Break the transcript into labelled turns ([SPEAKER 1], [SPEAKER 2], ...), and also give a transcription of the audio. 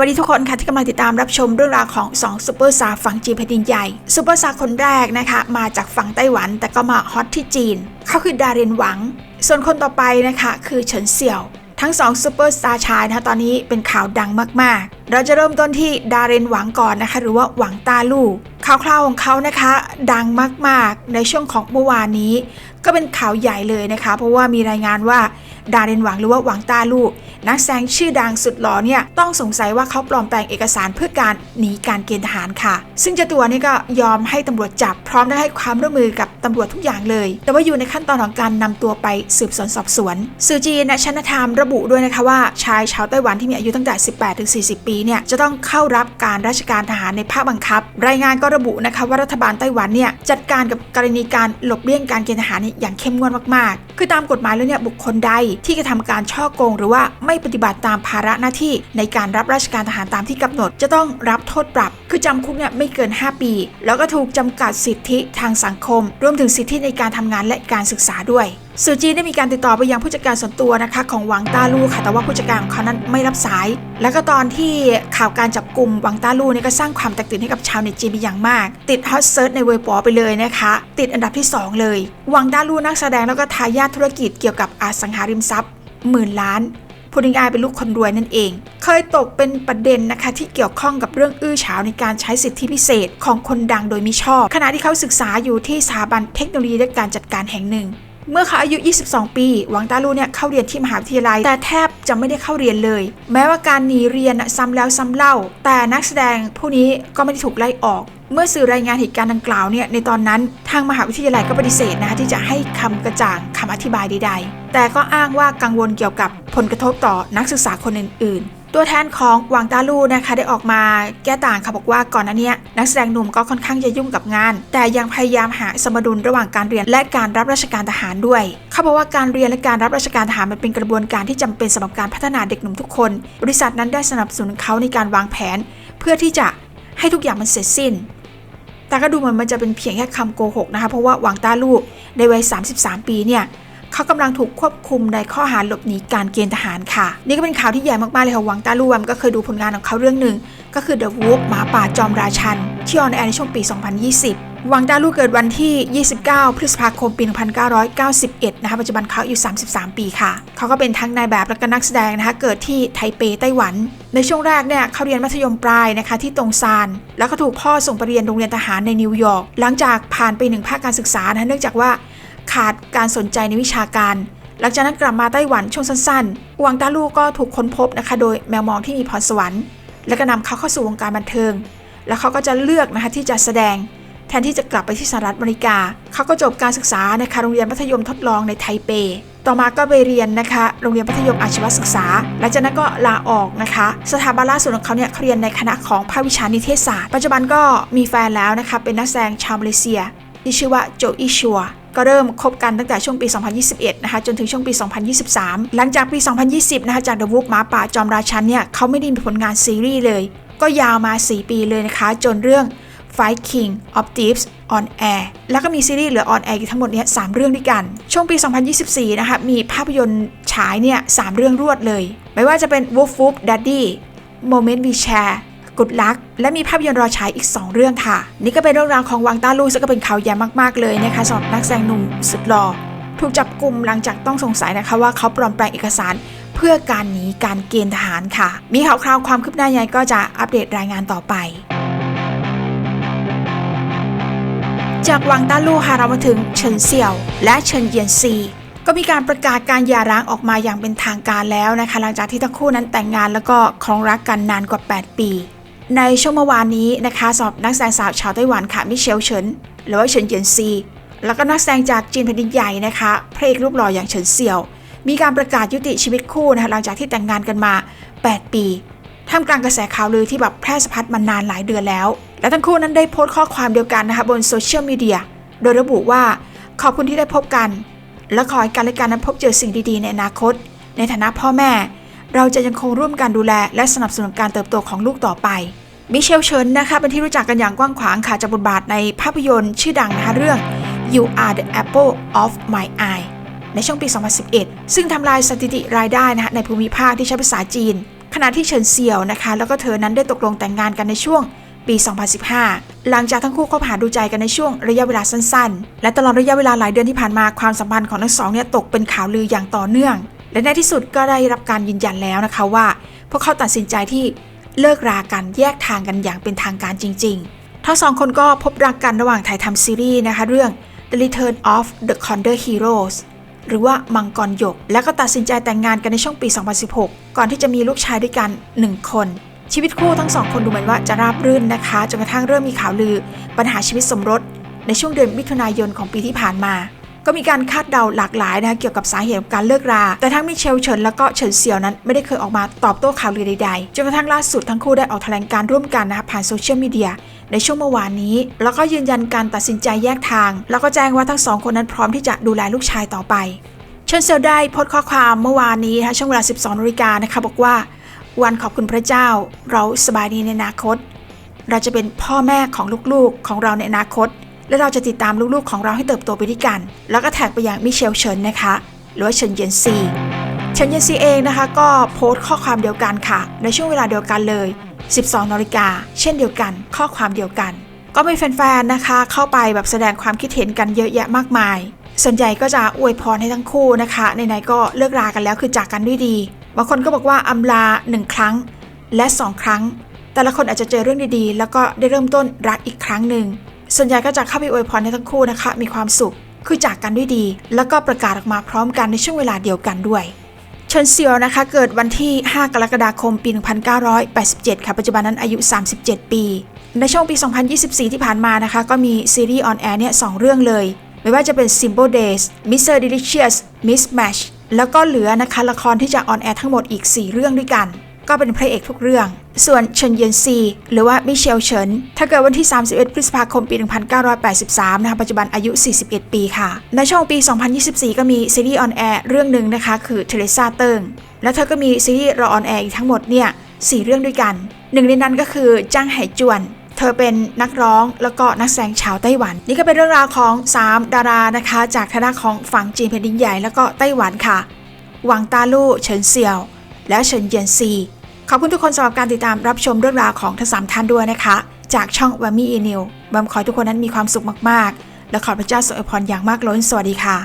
[SPEAKER 1] วัสดีทุกคนค่ะที่กำลังติดตามรับชมเรื่องราวของ2ซูเปอร์สตาร์ฝั่งจีนแผ่นดินใหญ่ซูเปอร์สตาร์คนแรกนะคะ มาจากฝั่งไต้หวันแต่ก็มาฮอตที่จีน เขาคือดาเรนหวัง ส่วนคนต่อไปนะคะคือเฉินเสี่ยว ทั้ง2ซูเปอร์สตาร์ชายนะคะตอนนี้เป็นข่าวดังมากๆ เราจะเริ่มต้นที่ดาเรนหวังก่อนนะคะ หรือว่าหวังตาลู่ข่าวคราวของเขานะคะ ดังมากๆ ในช่วงของเมื่อวานนี้ ก็เป็นข่าวใหญ่เลยนะคะ เพราะว่ามีรายงานว่า ดาเรนหวังหรือว่าหวังตาลู่นักแสดงชื่อดังสุดหล่อเนี่ยต้องสงสัยว่าเขาปลอมแปลงเอกสารเพื่อการหนีการเกณฑ์ทหารค่ะ ซึ่งเจ้าตัวนี่ก็ยอมให้ตำรวจจับพร้อมได้ให้ความร่วมมือกับตำรวจทุกอย่างเลย แต่ว่าอยู่ในขั้นตอนของการนำตัวไปสืบสวนสอบสวนสื่อจีนนะชนธรรมระบุด้วยนะคะว่าชายชาวไต้หวันที่มีอายุตั้งแต่ 18 ถึง 40 ปีเนี่ยจะต้องเข้ารับการราชการทหารในภาคบังคับ รายงานก็ระบุนะคะว่ารัฐบาลไต้หวันเนี่ยจัดการกับกรณีการหลบเลี่ยงการเกณฑ์ทหารนี่ยอย่างเข้มงวดมากๆ คือตามกฎหมายแล้วเนี่ยบุคคลใดที่กระทำการช่อโกง หรือว่าไม่ปฏิบัติตามภาระหน้าที่ในการรับราชการทหารตามที่กำหนด จะต้องรับโทษปรับ คือจำคุกเนี่ยไม่เกิน 5 ปี แล้วก็ถูกจำกัดสิทธิทางสังคม รวมถึงสิทธิในการทำงานและการศึกษาด้วยสื่อจีนได้มีการติดต่อไปยังผู้จัดการส่วนตัวนะคะของหวังต้าลู่ค่ะแต่ว่าผู้จัดการของเขานั้นไม่รับสายแล้วก็ตอนที่ข่าวการจับกลุ่มหวังต้าลู่นี่ก็สร้างความแตกตื่นให้กับชาวเน็ตจีนเป็นอย่างมาก ติดฮอตเซิร์ชในเว็บปอไปเลยนะคะ ติดอันดับที่ 2 เลยหวังต้าลู่นักแสดงแล้วก็ทายาทธุรกิจเกี่ยวกับอสังหาริมทรัพย์หมื่นล้านพูดง่ายๆเป็นลูกคนรวยนั่นเอง เคยตกเป็นประเด็นนะคะที่เกี่ยวข้องกับเรื่องอื้อฉาวในการใช้สิทธิพิเศษของคนดังโดยมิชอบ ขณะที่เขาศึกษาอยู่ที่สถาบันเทคโนโลยีและการจัดการแห่งหนึ่ง เมื่อเขาอายุ 22 ปี หวังตาลูเนี่ยเข้าเรียนที่มหาวิทยาลัย แต่แทบจะไม่ได้เข้าเรียนเลย แม้ว่าการหนีเรียนซ้ำแล้วซ้ำเล่า แต่นักแสดงผู้นี้ก็ไม่ได้ถูกไล่ออก เมื่อสื่อรายงานเหตุการณ์ดังกล่าวเนี่ยในตอนนั้นทางมหาวิทยาลัยก็ปฏิเสธนะคะที่จะให้คำกระจ่างคำอธิบายใด ๆ แต่ก็อ้างว่ากังวลเกี่ยวกับผลกระทบต่อนักศึกษาคนอื่น ๆ ตัวแทนของหวังตาลู่นะคะได้ออกมาแก้ต่างค่ะบอกว่าก่อนหน้านี้นักแสดงหนุ่มก็ค่อนข้างจะยุ่งกับงาน แต่ยังพยายามหาสมดุลระหว่างการเรียนและการรับราชการทหารด้วย เขาบอกว่าการเรียนและการรับราชการทหารมันเป็นกระบวนการที่จำเป็นสำหรับการพัฒนาเด็กหนุ่มทุกคน บริษัทนั้นได้สนับสนุนเขาในการวางแผน เพื่อที่จะให้ทุกอย่างมันเสร็จสิ้น แต่ก็ดูเหมือนมันจะเป็นเพียงแค่คำโกหกนะคะเพราะว่าหวังต้าลู่ในวัย 33 ปีเนี่ย เขากำลังถูกควบคุมในข้อหาหลบหนีการเกณฑ์ทหารค่ะ นี่ก็เป็นข่าวที่ใหญ่มากๆเลยค่ะวังตาลู่ก็เคยดูผลงานของเขาเรื่องหนึ่งก็คือ The Wolf หมาป่าจอมราชัน ที่ออนแอร์ในช่วงปี 2020วังตาลูเกิดวันที่ 29 พฤษภาคม ปี 1991 นะคะ ปัจจุบันเขาอายุ 33 ปีค่ะ เขาก็เป็นทั้งนายแบบและก็นักแสดงนะคะ เกิดที่ไทเป ไต้หวัน ในช่วงแรกเนี่ยเขาเรียนมัธยมปลายนะคะที่ตงซาน แล้วก็ถูกพ่อส่งไปเรียนโรงเรียนทหารในนิวยอร์ก หลังจากผ่านไปหนึ่งภาคการศึกษานะเนื่องจากว่า ขาดการสนใจในวิชาการ หลังจากนั้นกลับมาไต้หวันช่วงสั้นๆหวังต้าลู่ก็ถูกค้นพบนะคะ โดยแมวมองที่มีพรสวรรค์ และก็นำเขาเข้าสู่วงการบันเทิง แล้วเขาก็จะเลือกนะคะที่จะแสดง แทนที่จะกลับไปที่สหรัฐอเมริกา เขาก็จบการศึกษานะคะโรงเรียนมัธยมทดลองในไทเป ต่อมาก็ไปเรียนนะคะโรงเรียนมัธยมอาชีวศึกษา หลังจากนั้นก็ลาออกนะคะ สถาบันล่าสุดของเขาเนี่ยเขาเรียนในคณะของภาควิชานิเทศศาสตร์ ปัจจุบันก็มีแฟนแล้วนะคะเป็นนักแสดงชาวมาเลเซียที่ชื่อว่าโจอีชัว ก็เริ่มคบกันตั้งแต่ช่วงปี 2021 นะคะจนถึงช่วงปี 2023 หลังจากปี 2020 นะคะจาก The Wolf หมาป่าจอมราชันเนี่ยเขาไม่ได้มีผลงานซีรีส์เลย ก็ยาวมา 4 ปีเลยนะคะ จนเรื่อง Fight King of Thieves on Air แล้วก็มีซีรีส์เหลือ on air ทั้งหมดเนี่ย3เรื่องด้วยกัน ช่วงปี 2024 นะคะมีภาพยนตร์ฉายเนี่ย3เรื่องรวดเลย ไม่ว่าจะเป็น Woof Woof Daddy Moment We Share กุดลัก และมีภาพยนตร์รอฉายอีก 2 เรื่องค่ะ นี่ก็เป็นเรื่องราวของวังต้าลู่ซึ่งก็เป็นข่าวใหญ่มากๆเลยนะคะสำหรับนักแสดงหนุ่มสุดหล่อถูกจับกลุ่มหลังจากต้องสงสัยนะคะว่าเขาปลอมแปลงเอกสารเพื่อการหนีการเกณฑ์ทหารค่ะ มีข่าวคราวความคืบหน้าใหญ่ก็จะอัปเดตรายงานต่อไป จากวังต้าลู่ค่ะเรามาถึงเฉินเสี่ยว และเฉินเยียนซีก็มีการประกาศการหย่าร้างออกมาอย่างเป็นทางการแล้วนะคะ หลังจากที่ทั้งคู่นั้นแต่งงานแล้วก็ครองรักกันนานกว่า 8 ปี ในช่วงเมื่อวานนี้นะคะสอบนักแสดงสาวชาวไต้หวันค่ะมิเชลเฉินหรือว่าเฉินเยียนซี แล้วก็นักแสดงจากจีนแผ่นดินใหญ่นะคะพระเอกรูปหล่ออย่างเฉินเสี่ยว มีการประกาศยุติชีวิตคู่นะคะหลังจากที่แต่งงานกันมา 8 ปีท่ามกลางกระแสข่าวลือที่แบบแพร่สะพัดมานานหลายเดือนแล้ว และทั้งคู่นั้นได้โพสต์ข้อความเดียวกันนะคะบนโซเชียลมีเดียโดยระบุว่าขอบคุณที่ได้พบกัน และขอให้กันและกันนั้นพบเจอสิ่งดีๆ ในอนาคต ในฐานะพ่อแม่ เราจะยังคงร่วมกันดูแล และสนับสนุนการเติบโตของลูกต่อไป มิเชลเชินนะคะเป็นที่รู้จักกันอย่างกว้างขวางค่ะจากบทบาทในภาพยนตร์ชื่อดังนะคะเรื่อง You Are the Apple of My Eye ในช่วงปี 2011 ซึ่งทำลายสถิติรายได้นะคะในภูมิภาคที่ใช้ภาษาจีน ขณะที่เฉินเซียวนะคะ แล้วก็เธอนั้นได้ตกลงแต่งงานกันในช่วงปี 2015 หลังจากทั้งคู่คบหาดูใจกันในช่วงระยะเวลาสั้นๆ และตลอดระยะเวลาหลายเดือนที่ผ่านมาความสัมพันธ์ของทั้งสองเนี่ยตกเป็นข่าวลืออย่างต่อเนื่อง และในที่สุดก็ได้รับการยืนยันแล้วนะคะว่า พวกเขาตัดสินใจที่เลิกรากันแยกทางกันอย่างเป็นทางการจริง ๆ ทั้งสองคนก็พบรักกันระหว่างถ่ายทำซีรีส์นะคะเรื่อง The Return of the Condor Heroes หรือว่ามังกรหยก แล้วก็ตัดสินใจแต่งงานกันในช่วงปี 2016 ก่อนที่จะมีลูกชายด้วยกัน 1 คน ชีวิตคู่ทั้งสองคนดูเหมือนว่าจะราบรื่นนะคะจนกระทั่งเริ่มมีข่าวลือ ปัญหาชีวิตสมรสในช่วงเดือนมิถุนายนของปีที่ผ่านมา ก็มีการคาดเดาหลากหลายนะคะเกี่ยวกับสาเหตุของการเลิกรา แต่ทั้งมิเชลเฉินแล้วก็เฉินเซียวนั้นไม่ได้เคยออกมาตอบโต้ข่าวลือใดๆจนกระทั่งล่าสุดทั้งคู่ได้ออกแถลงการร่วมกันนะคะผ่านโซเชียลมีเดียในช่วงเมื่อวานนี้ แล้วก็ยืนยันการตัดสินใจแยกทาง แล้วก็แจ้งว่าทั้งสองคนนั้นพร้อมที่จะดูแลลูกชายต่อไปเชิญเซลได้โพสต์ข้อความเมื่อวานนี้นะคะช่วงเวลา 12นาฬิกานะคะบอกว่า วันขอบคุณพระเจ้า เราสบายดีในอนาคต เราจะเป็นพ่อแม่ของลูกๆของเราในอนาคต และเราจะติดตามลูกๆของเราให้เติบโตไปด้วยกัน แล้วก็แท็กไปอยังมิเชลเฉินนะคะหรือว่าเฉินเยนซีเฉินเยนซีเองนะคะ ก็โพสต์ข้อความเดียวกันค่ะ ในช่วงเวลาเดียวกันเลย 12นาฬิกาเช่นเดียวกัน ข้อความเดียวกัน ก็มีแฟนๆนะคะ เข้าไปแบบแสดงความคิดเห็นกันเยอะแยะมากมาย ส่วนใหญ่ก็จะอวยพรให้ทั้งคู่นะคะไหนก็เลิกรากันแล้วคือจากกันด้วยดีบางคนก็บอกว่าอำลาหนึ่งครั้งและ 2 ครั้ง แต่ละคนอาจจะเจอเรื่องดีๆ แล้วก็ได้เริ่มต้นรักอีกครั้งหนึ่ง ส่วนใหญ่ก็จะเข้าไปอวยพรให้ทั้งคู่นะคะ มีความสุข คือจากกันด้วยดี แล้วก็ประกาศออกมาพร้อมกันในช่วงเวลาเดียวกันด้วยเชิญเซียวนะคะ เกิดวันที่ 5 กรกฎาคม ปี 1987 ค่ะ ปัจจุบันนั้นอายุ 37 ปี ในช่วงปี 2024 ที่ผ่านมานะคะ ก็มีซีรีส์ออนแอร์เนี่ยสเรื่องเลย ไม่ว่าจะเป็น Simple Days Mr. Delicious Mismatch แล้วก็เหลือนะคะละครที่จะออนแอร์ทั้งหมดอีก 4 เรื่องด้วยกัน ก็เป็นพระเอกทุกเรื่อง ส่วนเฉินเยียนซี หรือว่ามิเชลเฉิน ถ้าเกิดวันที่ 31 พฤษภาคมปี 1983 นะคะ ปัจจุบันอายุ 41 ปีค่ะ ในช่วงปี 2024 ก็มีซีรีส์ออนแอร์เรื่องหนึ่งนะคะ คือเทเรซาเติงแล้วเธอก็มีซีรีส์รอออนแอร์อีกทั้งหมดเนี่ย4เรื่องด้วยกัน หนึ่งในนั้นก็คือจ้างไหจวน เธอเป็นนักร้องแล้วก็นักแสดงชาวไต้หวัน นี่ก็เป็นเรื่องราวของ 3 ดารานะคะ จากทางด้านของฝั่งจีนแผ่นดินใหญ่แล้วก็ไต้หวันค่ะ หวังตาลู่เฉินเซียว และเฉินเยียนซี ขอบคุณทุกคนสำหรับการติดตามรับชมเรื่องราวของทั้งสามท่านด้วยนะคะ จากช่องวามี่อีนิวบัมขอให้ทุกคนนั้นมีความสุขมากๆ และขอพระเจ้าทรงอวยพรอย่างมากล้น สวัสดีค่ะ